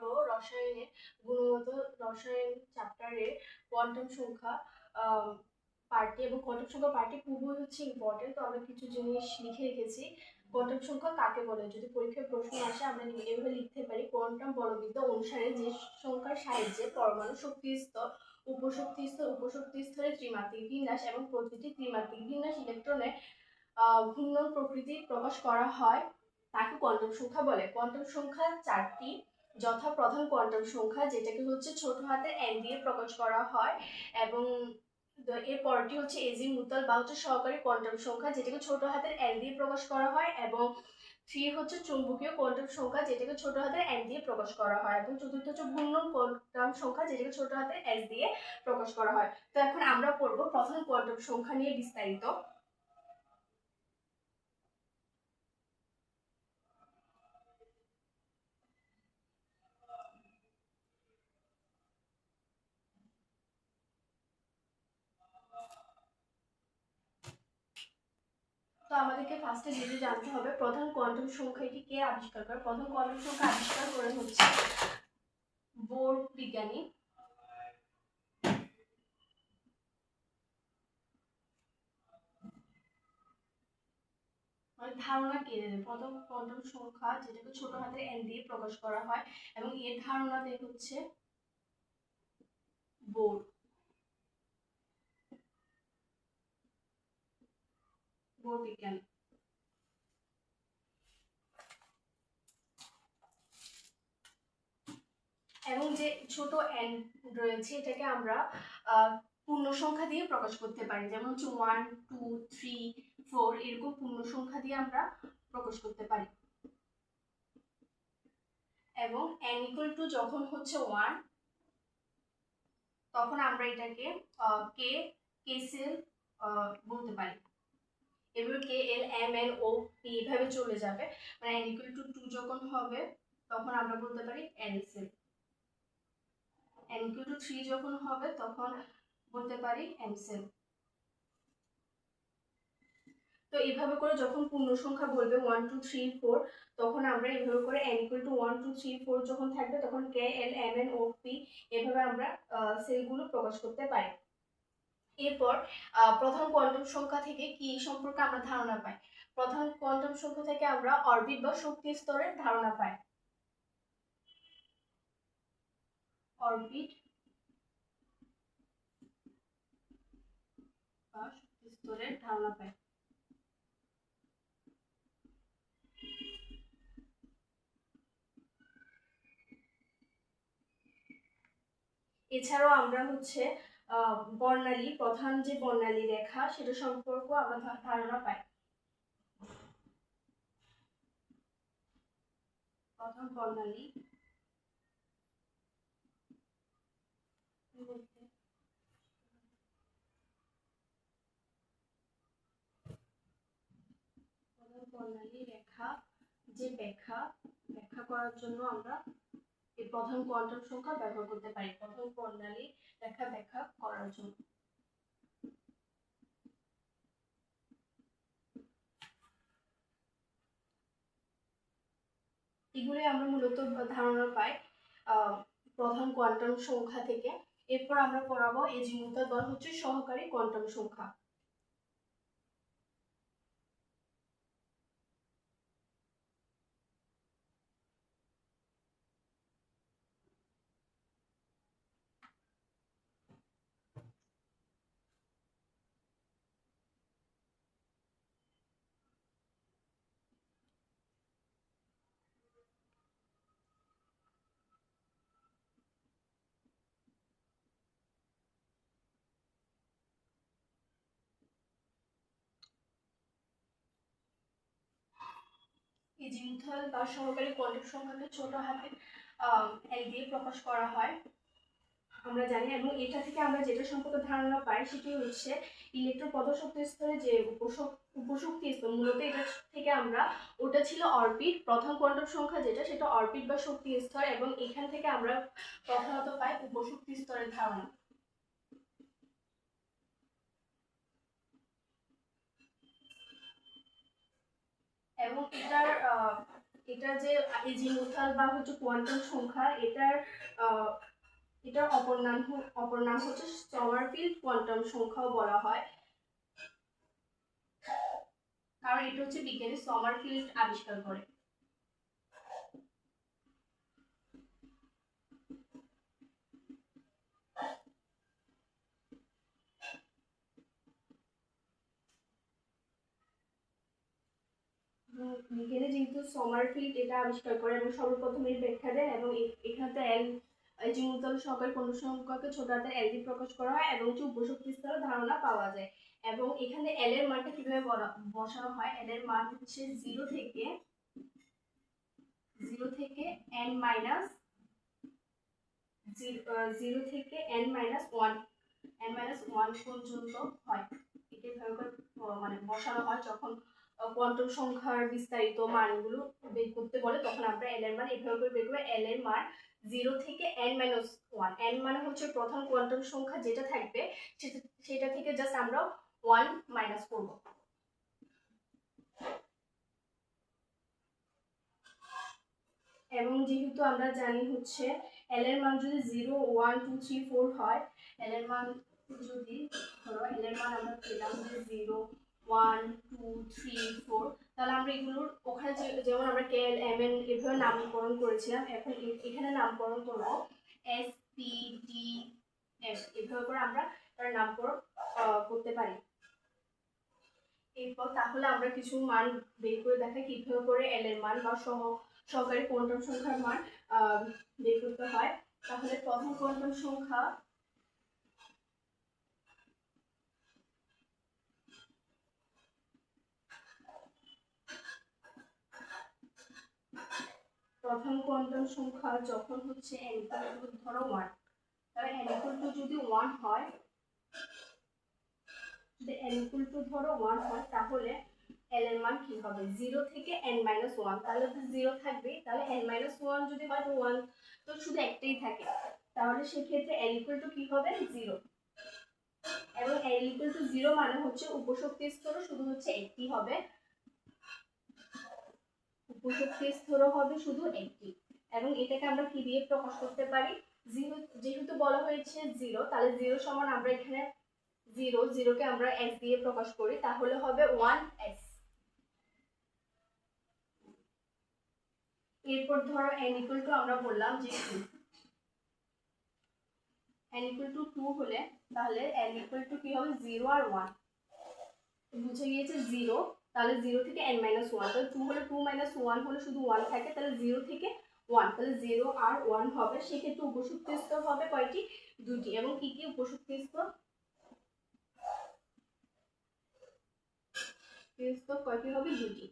পড়াবো রসায়নে, গুণগত রসায়ন চ্যাপ্টারে কোয়ান্টাম সংখ্যা পার্টি এবং কোয়ান্টাম সংখ্যা পার্টি খুবই হচ্ছে ইম্পর্টেন্ট তো আমরা কিছু জিনিস লিখে রেখেছি। কোয়ান্টাম সংখ্যা কাকে বলে? যদি পরীক্ষায় প্রশ্ন আসে, আমরা এভাবে লিখতে পারি কোয়ান্টাম বলবিদ্যা অনুসারে যে সংখ্যার সাহায্যে পরমাণু শক্তি স্তর উপশক্তি স্তর উপশক্তি স্তরের ত্রিমাত্রিক বিন্যাস এবং প্রতিটি ত্রিমাত্রিক বিন্যাস ইলেকট্রনের ঘূর্ণন প্রকৃতি প্রকাশ করা হয়। তাকে কোয়ান্টাম সংখ্যা বলে। কোয়ান্টাম সংখ্যা চারটি যথা প্রধান কোয়ান্টাম সংখ্যা, যেটাকে হচ্ছে ছোট হাতের এন দিয়ে প্রকাশ করা হয় এবং এর পরটি হচ্ছে এজি মুতাল বা হচ্ছে সহকারী কোয়ান্টাম সংখ্যা, যেটাকে ছোট হাতের এন দিয়ে প্রকাশ করা হয় এবং থ্রি হচ্ছে চুম্বকীয় কোয়ান্টাম সংখ্যা, যেটাকে ছোট হাতের এন দিয়ে প্রকাশ করা হয় এবং চতুর্থ হচ্ছে ঘূর্ণন কোয়ান্টাম সংখ্যা, যেটাকে ছোট হাতের এস দিয়ে প্রকাশ করা হয়। তো এখন আমরা পড়ব প্রথম কোয়ান্টাম সংখ্যা নিয়ে বিস্তারিত। আমাদেরকে ফার্স্টে যেটা জানতে হবে, প্রধান কোয়ান্টাম সংখ্যা এটি কে আবিষ্কার করে? প্রথম কোয়ান্টাম সংখ্যা আবিষ্কার করে হচ্ছে বোর বিজ্ঞানী। মানে ধারণা কে দেবে? প্রথম কোয়ান্টাম সংখ্যা যেটাকে ছোট হাতের এন দিয়ে প্রকাশ করা হয়, এবং এর ধারণা দেয় হচ্ছে বোর। বোর বিজ্ঞান এবং যে ছোট এন রয়েছে, এটাকে আমরা পূর্ণ সংখ্যা দিয়ে প্রকাশ করতে পারি। যেমন হচ্ছে ওয়ান টু থ্রি ফোর এরকম পূর্ণ সংখ্যা দিয়ে আমরা প্রকাশ করতে পারি। এবং এন ইকুয়াল টু যখন হচ্ছে ওয়ান তখন আমরা এটাকে কে কেসেল বলতে পারি। এবার কে এল, এম, এন, ও এইভাবে চলে যাবে। মানে এন ইকুয়াল টু টু যখন হবে, তখন আমরা বলতে পারি N cell N equal to three যখন হবে, তখন বলতে পারি এম সেল তো এইভাবে করে যখন পূর্ণ সংখ্যা বলবে ওয়ান টু থ্রি ফোর তখন আমরা এইভাবে করে N equal to one two three four যখন থাকবে, তখন K L, M, N, O, P এভাবে আমরা সেলগুলো প্রকাশ করতে পারি। এরপর প্রধান কোয়ান্টাম সংখ্যা থেকে কি সম্পর্কে আমরা ধারণা পাই? প্রধান কোয়ান্টাম সংখ্যা থেকে আমরা অরবিট বা শক্তি স্তরের ধারণা পাই। অরবিট বা শক্তি স্তরের ধারণা পাই। এছাড়াও আমরা হচ্ছে বর্ণালী, প্রধান যে বর্ণালী রেখা, সেটা সম্পর্ক আমরা ধারণা পাই। প্রথম বর্ণালী। বর্ণালী রেখা যে ব্যাখ্যা ব্যাখ্যা করার জন্য আমরা এই প্রথম কোয়ান্টাম সংখ্যা ব্যবহার করতে পারি। প্রথম বর্ণালী রেখা ব্যাখ্যা করার জন্য। এগুলি আমরা মূলত ধারণা পাই প্রধান কোয়ান্টাম সংখ্যা থেকে। এরপর আমরা পড়াবো এজিমুতার দল হচ্ছে সহকারী কোয়ান্টাম সংখ্যা। ইজিমিথাল বা সহকারী কোয়ান্টাম সংখ্যাকে ছোট হাতে এল দিয়ে প্রকাশ করা হয়। আমরা জানি, এবং এটা থেকে আমরা যেটা সম্পর্কে ধারণা পাই সেটি হচ্ছে ইলেকট্রন পদশক্তি স্তরে যে উপশক্তি স্তর, মূলত এটা থেকে আমরা, ওটা ছিল অরবিট প্রথম কোয়ান্টাম সংখ্যা যেটা, সেটা অরবিট বা শক্তি স্তর, এবং এখান থেকে আমরা প্রধানত পাই উপশক্তি স্তরের ধারণা। এবং এটার এটা যে এজিমুথাল বা হচ্ছে কোয়ান্টাম সংখ্যা, এটার এটার অপর নাম অপর নাম হচ্ছে সমারফিল্ড কোয়ান্টাম সংখ্যাও বলা হয়। কারণ এটা হচ্ছে বিজ্ঞানী সমারফিল্ড আবিষ্কার করে। বিজ্ঞানী যেহেতু সমারফিল্ড এটা আবিষ্কার করে এবং সর্বপ্রথম এর ব্যাখ্যা দেন এবং এখানে এল জিমুতল সংখ্যার কোন সংখ্যাকে ছোট হাতের এল দিয়ে প্রকাশ করা হয় এবং হচ্ছে উপশক্তি স্তরের ধারণা পাওয়া যায়। এবং এখানে এল এর মানটা কীভাবে বসানো হয়? এল এর মান হচ্ছে জিরো থেকে জিরো থেকে এন মাইনাস জিরো থেকে N minus one N minus one পর্যন্ত হয়। এটা মানে বসানো হয় যখন কোয়ান্টাম সংখ্যার বিস্তারিত মানগুলো বের করতে বলে, তখন আমরা এল এর মান এভাবে করে বের করব। এল এর মান জিরো থেকে এন মাইনাস ওয়ান এন মানে হচ্ছে প্রথম কোয়ান্টাম সংখ্যা যেটা থাকবে, সেটা- থেকে জাস্ট আমরা ওয়ান মাইনাস করব। এবং যেহেতু আমরা জানি হচ্ছে এল এর মান যদি zero one two three four হয় এল এর মান যদি ধরো এল এর মান আমরা পেলাম যে zero one two three four তাহলে আমরা এগুলোর ওখানে যেমন আমরা কে এল এম এন এভাবে নামকরণ করেছিলাম, এখন এখানে নামকরণ করব এস পি ডি এফ এভাবে করে আমরা নামকরণ করতে পারি। এরপর তাহলে আমরা কিছু মান বের করে দেখাই কীভাবে করে এল এর মান বা সহ সহকারী কোয়ান্টাম সংখ্যার মান বের করতে হয়। তাহলে প্রথম কোয়ান্টাম সংখ্যা প্রথম কোয়ান্টাম সংখ্যা যখন হচ্ছে n ধরো ওয়ান তাহলে n টু যদি ওয়ান হয়, যদি n টু ধরো ওয়ান হয়, তাহলে l এর মান কি হবে? জিরো থেকে n মাইনাস ওয়ান তাহলে তো জিরো থাকবে তাহলে n মাইনাস ওয়ান যদি হয় তো ওয়ান তো শুধু একটাই থাকে। তাহলে সেক্ষেত্রে l ইকুয়াল টু কি হবে? জিরো এবং l ইকুয়াল টু জিরো মানে হচ্ছে উপশক্তি স্তর শুধু হচ্ছে একটি হবে। উপশক্তি স্তর হবে শুধু একটি এবং এটাকে আমরা কি দিয়ে প্রকাশ করতে পারি। জিরো, যেহেতু বলা হয়েছে জিরো তাহলে জিরো সমান আমরা এখানে জিরো জিরোকে আমরা এস দিয়ে প্রকাশ করি, তাহলে হবে ওয়ান এস এরপর ধরো এন ইকুয়াল টু আমরা বললাম যে two N equal to two হলে তাহলে এন ইকুয়াল টু কি হবে? জিরো আর ওয়ান বুঝে গিয়েছে? জিরো তাহলে জিরো থেকে এন মাইনাস ওয়ান তাহলে টু হলে টু মাইনাস ওয়ান হলে শুধু ওয়ান থাকে, তাহলে জিরো থেকে ওয়ান তাহলে জিরো আর ওয়ান হবে, সেক্ষেত্রে উপসূক্তি স্তর হবে কয়টি? দুটি এবং কি কি উপসূক্তি স্তর? স্তর কয়টি হবে? দুটি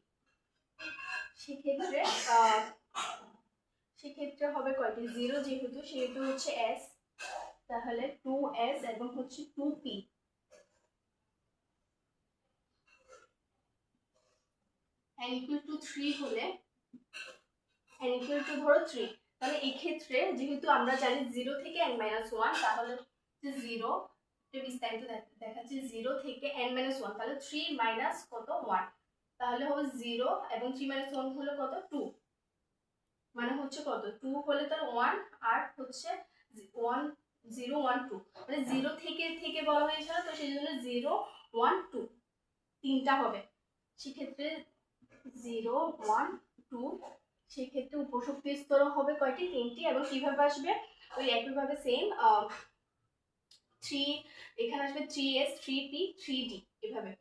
সেক্ষেত্রে সেক্ষেত্রে হবে কয়টি? জিরো যেহেতু, সেহেতু হচ্ছে এস তাহলে টু এস এবং হচ্ছে two P n equal to 3 হলে n equal to ধরো 3 তাহলে এই ক্ষেত্রে যেহেতু আমরা জানি 0 থেকে n minus 1 তাহলে যে 0 এটা বিস্তারিত দেখ- দেখাচ্ছে 0 থেকে n minus 1 তাহলে 3 minus কত? 1 তাহলে হবে 0 এবং 3 minus 1 হলো কত? 2 মানে হচ্ছে কত? 2 হলে তার 1 আর হচ্ছে 1 0 1 2 মানে 0 থেকে থেকে বলা হয়েছিল তো সেই জন্য 0 1 2 তিনটা হবে। সেক্ষেত্রে জিরো ওয়ান টু সেক্ষেত্রে উপশক্তি স্তর হবে কয়টি? তিনটি। এবং কীভাবে আসবে? ওই একইভাবে সেম থ্রি এখানে আসবে three S three P three D এভাবে।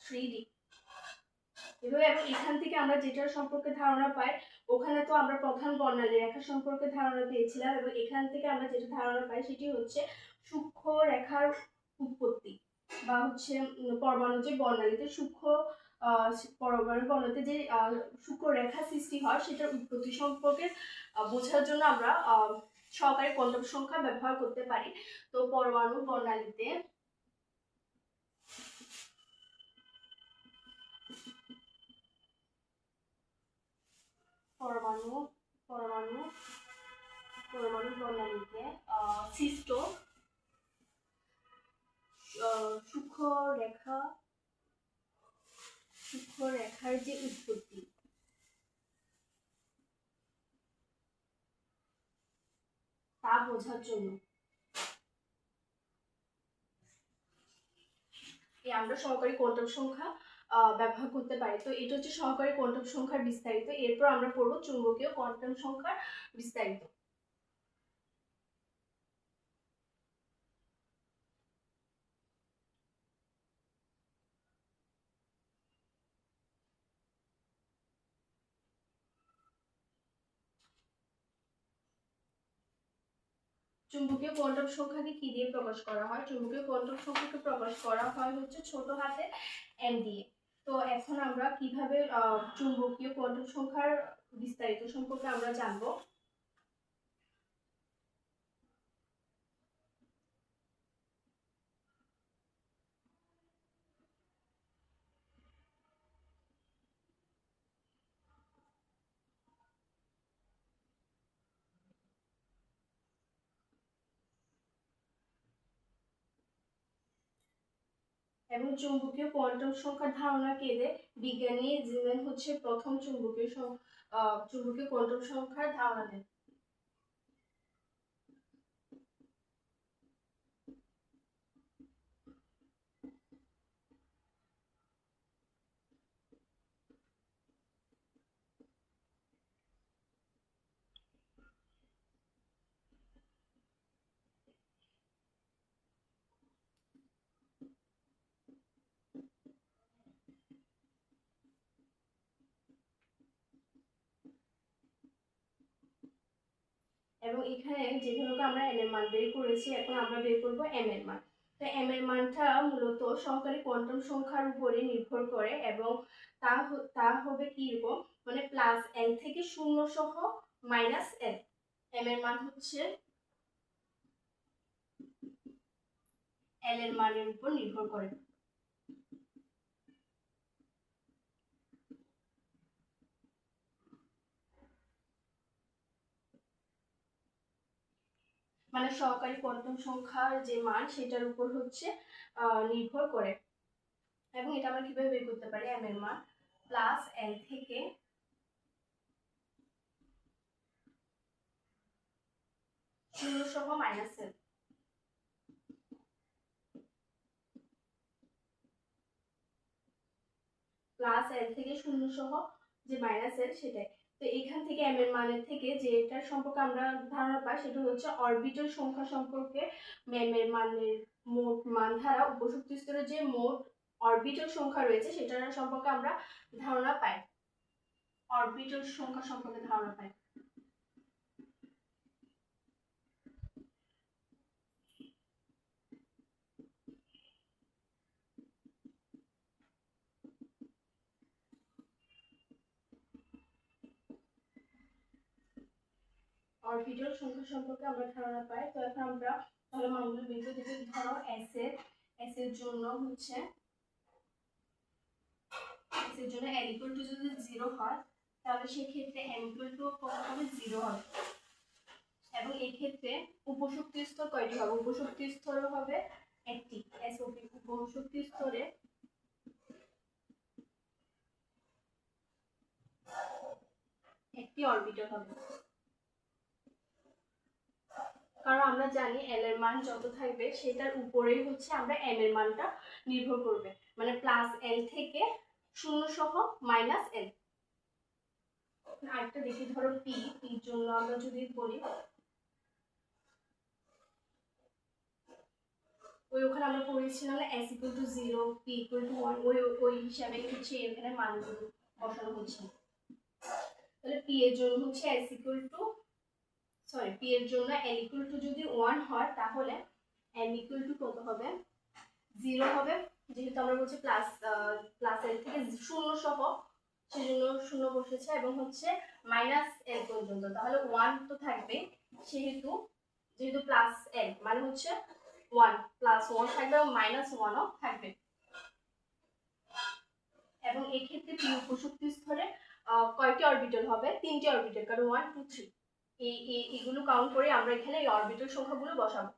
থ্রি ডি এভাবে এবং এখান থেকে আমরা যেটার সম্পর্কে ধারণা পাই, ওখানে তো আমরা প্রধান বর্ণালী রেখা সম্পর্কে ধারণা পেয়েছিলাম এবং এখান থেকে আমরা যেটা ধারণা পাই সেটি হচ্ছে সূক্ষ্ম রেখার উৎপত্তি বা হচ্ছে পরমাণু যে বর্ণালীতে সূক্ষ্ম পরমাণু বর্ণালীতে যে সূক্ষ্ম রেখা সৃষ্টি হয় সেটার উৎপত্তি সম্পর্কে বোঝার জন্য আমরা সহকারী কোয়ান্টাম সংখ্যা ব্যবহার করতে পারি। তো পরমাণু বর্ণালীতে পরমাণু পরমাণু পরমাণু প্রণালীতে সৃষ্ট সূক্ষ্ম রেখা সূক্ষ্ম রেখার যে উৎপত্তি। তা বোঝার জন্য। আমরা সহকারী কোয়ান্টাম সংখ্যা ব্যবহার করতে পারি। তো এটা হচ্ছে সহকারী কোয়ান্টাম সংখ্যার বিস্তারিত। এরপর আমরা পড়ব চুম্বকীয় কোয়ান্টাম সংখ্যার বিস্তারিত। চুম্বকীয় কোয়ান্টাম সংখ্যাকে কি দিয়ে প্রকাশ করা হয়? চুম্বকীয় কোয়ান্টাম সংখ্যাকে প্রকাশ করা হয় হচ্ছে ছোট হাতে এম দিয়ে। তো এখন আমরা কীভাবে চুম্বকীয় কোয়ান্টাম সংখ্যার বিস্তারিত সম্পর্কে আমরা জানব। এবং চুম্বকীয় কোয়ান্টাম সংখ্যার ধারণা কে দেয়? বিজ্ঞানী জিমেন হচ্ছে প্রথম চুম্বকীয় চুম্বকীয় কোয়ান্টাম সংখ্যার ধারণা দেন। এবং এখানে যেভাবে আমরা এন এর মান বের করেছি, এখন আমরা বের করব এম এর মান। তো এম এর মানটা মূলত সহকারী কোয়ান্টাম সংখ্যার উপরে নির্ভর করে এবং তা তা হবে কি রকম? মানে প্লাস এল থেকে শূন্য সহ মাইনাস এল এম এর মান হচ্ছে এল এর মানের উপর নির্ভর করে। মানে সহকারী কোয়ান্টাম সংখ্যার যে মান, সেটার উপর হচ্ছে নির্ভর করে। এবং এটা আমরা কীভাবে বের করতে পারি? এম এর মান প্লাস এল থেকে শূন্য সহ মাইনাস এল প্লাস এল থেকে শূন্য সহ যে মাইনাস এল সেটাই। তো এখান থেকে এম এর মানের থেকে যেটার সম্পর্কে আমরা ধারণা পাই সেটা হচ্ছে অরবিটাল সংখ্যা সম্পর্কে এম এর মানের মোট মান ধারা, উপশক্তি স্তরে যে মোট অরবিটাল সংখ্যা রয়েছে সেটার সম্পর্কে আমরা ধারণা পাই। অরবিটাল সংখ্যা সম্পর্কে ধারণা পাই। অরবিটাল সংখ্যা সম্পর্কে আমরা ধারণা পাই। তো এখন আমরা তাহলে বের করে দিতে ধরো এস এর এস এর জন্য হচ্ছে এস এর জন্য এল ইকুয়াল টু যদি জিরো হয়, তাহলে সেক্ষেত্রে এম ইকুয়াল টু কত হবে জিরো হবে। এবং এই ক্ষেত্রে উপশক্তি স্তর কয়টি হবে? উপশক্তি স্তর হবে একটি। এসওপি উপশক্তি স্তরে একটি অরবিটাল হবে। কারণ আমরা জানি এল এর মান যত থাকবে সেটার উপরেই হচ্ছে আমরা এম এর মানটা নির্ভর করবে। মানে প্লাস এল থেকে শূন্য সহ মাইনাস এল আরেকটা দেখি, ধরো পি পির জন্য আমরা যদি বলি, ওই ওখানে আমরা পড়েছিলাম S equal to zero P equal to one ওই ওই হিসাবে হচ্ছে এখানে মানগুলো বসানো হচ্ছে। তাহলে পি এর জন্য হচ্ছে S equal to sorry P এর জন্য এল ইকুয়াল টু যদি ওয়ান হয়, তাহলে এম ইকুয়াল টু কত হবে? জিরো হবে। যেহেতু আমরা বলছি প্লাস প্লাস এল থেকে শূন্য সহ, সেজন্য শূন্য বসেছে এবং হচ্ছে মাইনাস এল পর্যন্ত। তাহলে ওয়ান তো থাকবে সেহেতু, যেহেতু প্লাস এল মানে হচ্ছে ওয়ান প্লাস ওয়ান থাকবে এবং মাইনাস ওয়ানও থাকবে। এবং এক্ষেত্রে উপশক্তি স্তরে কয়টি অরবিটাল হবে? তিনটি অরবিটাল কারণ ওয়ান টু থ্রি এই এগুলো কাউন্ট করে আমরা এখানে এই অরবিটাল সংখ্যাগুলো বসাবো।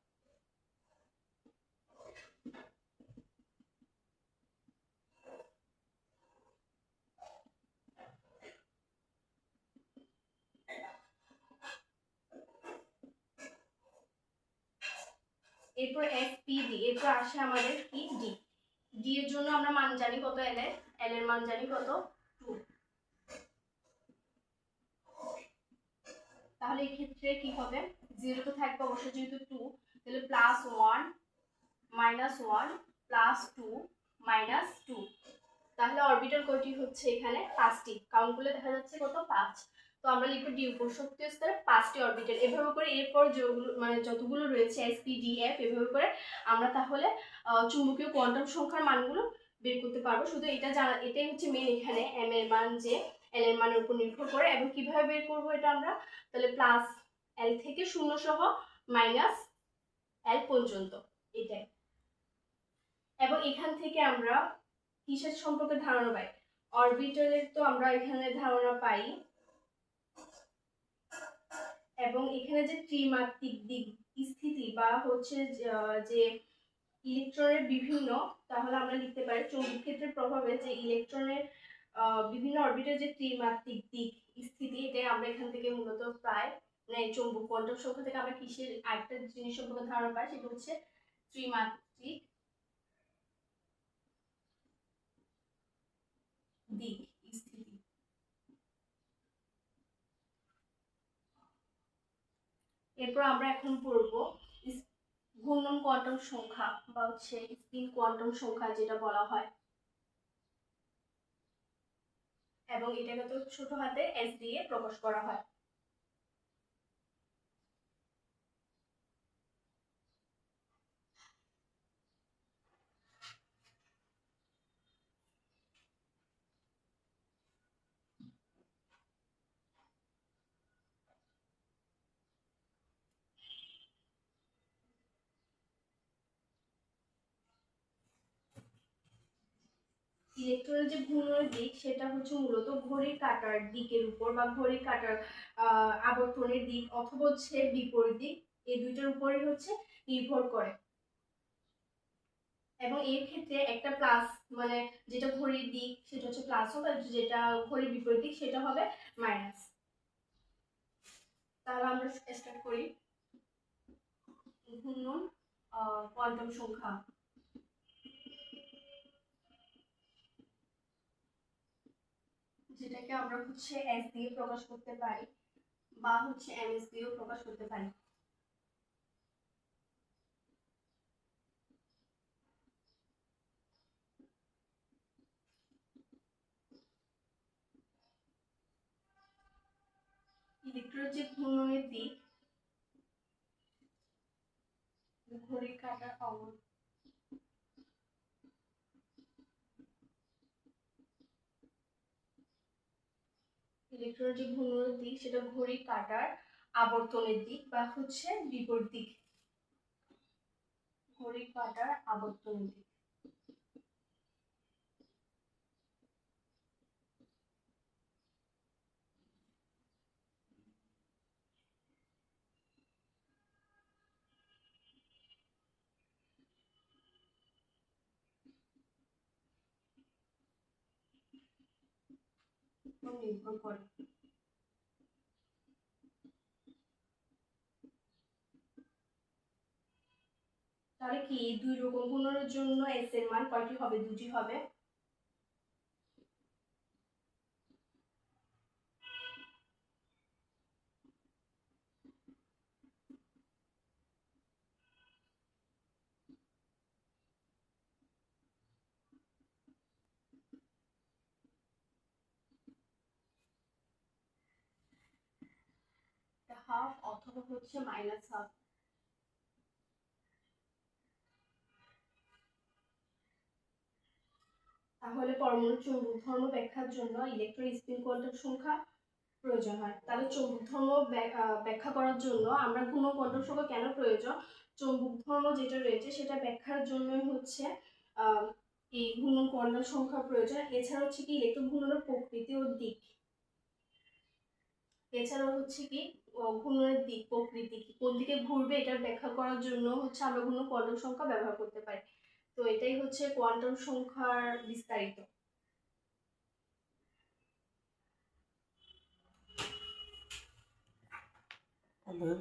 এরপর এস পি ডি এরপর আসে আমাদের কি ডি ডি এর জন্য আমরা মান জানি কত এল এর? এল এর মান জানি কত টু তাহলে এই ক্ষেত্রে কি হবে? জিরো তো থাকবে অবশ্যই যেহেতু টু তাহলে plus one minus one plus two minus two তাহলে অরবিটাল কয়টি হচ্ছে এখানে? পাঁচটি। কাউন্ট করলে দেখা যাচ্ছে কত? পাঁচ। তো আমরা লিখব ডি উপর শক্তি স্তরে পাঁচটি অরবিটাল এভাবে করে এরপর যেগুলো মানে যতগুলো রয়েছে এস পি ডি এফ এভাবে করে আমরা তাহলে চুম্বকীয় কোয়ান্টাম সংখ্যার মানগুলো বের করতে পারব। শুধু এটা জানা, এটাই হচ্ছে মেন এখানে এম এর মান যে এল এর মানের উপর নির্ভর করে। এবং কীভাবে বের করব এটা আমরা? তাহলে প্লাস এল থেকে শূন্য সহ মাইনাস এল পর্যন্ত, এটাই। এবং এখান থেকে আমরা কিসের সম্পর্কে ধারণা পাই? অরবিটালের তো আমরা এখানে ধারণা পাই। এবং এখানে যে ত্রিমাত্রিক দিক, স্থিতি বা হচ্ছে যে- ইলেকট্রনের বিভিন্ন, তাহলে আমরা লিখতে পারি চৌম্বক ক্ষেত্রের প্রভাবে যে ইলেকট্রনের বিভিন্ন অরবিটাল যে ত্রিমাত্রিক দিক, স্থিতি, এটাই আমরা এখান থেকে মূলত প্রায় মানে চৌম্বক কোয়ান্টাম সংখ্যা থেকে আমরা কিসের আরেকটা জিনিস সম্পর্কে ধারণা পাই? সেটা হচ্ছে ত্রিমাত্রিক দিক, স্থিতি। এরপর আমরা এখন পড়ব ঘূর্ণন কোয়ান্টাম সংখ্যা বা হচ্ছে স্পিন কোয়ান্টাম সংখ্যা যেটা বলা হয়। এবং এটাকে তো ছোট হাতে এস দিয়ে প্রকাশ করা হয়। ইলেকট্রনের যে ঘূর্ণনের দিক, সেটা হচ্ছে মূলত ঘড়ির কাটার দিকের উপর বা ঘড়ির কাটার আবর্তনের দিক অথবা হচ্ছে বিপরীত দিক, এই দুইটার উপরে হচ্ছে নির্ভর করে। এবং এর ক্ষেত্রে একটা প্লাস মানে যেটা ঘড়ির দিক, সেটা হচ্ছে প্লাস হবে যেটা ঘড়ির বিপরীত দিক, সেটা হবে মাইনাস তাহলে আমরা স্টার্ট করি। ঘূর্ণন কোয়ান্টাম সংখ্যা। যেটাকে আমরা হচ্ছে এস দিয়ে প্রকাশ করতে পারি বা হচ্ছে এমএস দিয়েও প্রকাশ করতে পারি। ইলেকট্রনের যে ঘূর্ণনের দিক, ঘড়ির কাঁটার অবর ইলেকট্রনের যে ঘূর্ণনের দিক, সেটা ঘড়ি কাটার আবর্তনের দিক বা হচ্ছে বিপরীত দিক। ঘড়ি কাটার আবর্তনের দিক উপর নির্ভর করে। তাহলে কি? দুই রকম। ঘূর্ণনের জন্য এস এর মান কয়টি হবে? দুটি হবে। হাফ অথবা হচ্ছে মাইনাস হাফ তাহলে পরমাণু চৌম্বক ধর্ম ব্যাখ্যার জন্য ইলেকট্রন স্পিন কোয়ান্টাম সংখ্যা প্রয়োজন হয়। তাহলে চৌম্বক ধর্ম ব্যাখ্যা করার জন্য আমরা ঘূর্ণ কোয়ান্টাম সংখ্যা কেন প্রয়োজন? চৌম্বক ধর্ম যেটা রয়েছে সেটা ব্যাখ্যার জন্যই হচ্ছে এই ঘূর্ণন কোয়ান্টাম সংখ্যা প্রয়োজন। এছাড়া হচ্ছে কি ইলেকট্রন ঘূর্ণনের প্রকৃতি ও দিক। এছাড়াও হচ্ছে কি দিক প্রকৃতি কোন দিকে ঘুরবে এটা ব্যাখ্যা করার জন্য হচ্ছে আমরা কোনো কোয়ান্টাম সংখ্যা ব্যবহার করতে পারি। তো এটাই হচ্ছে কোয়ান্টাম সংখ্যার বিস্তারিত। তাহলে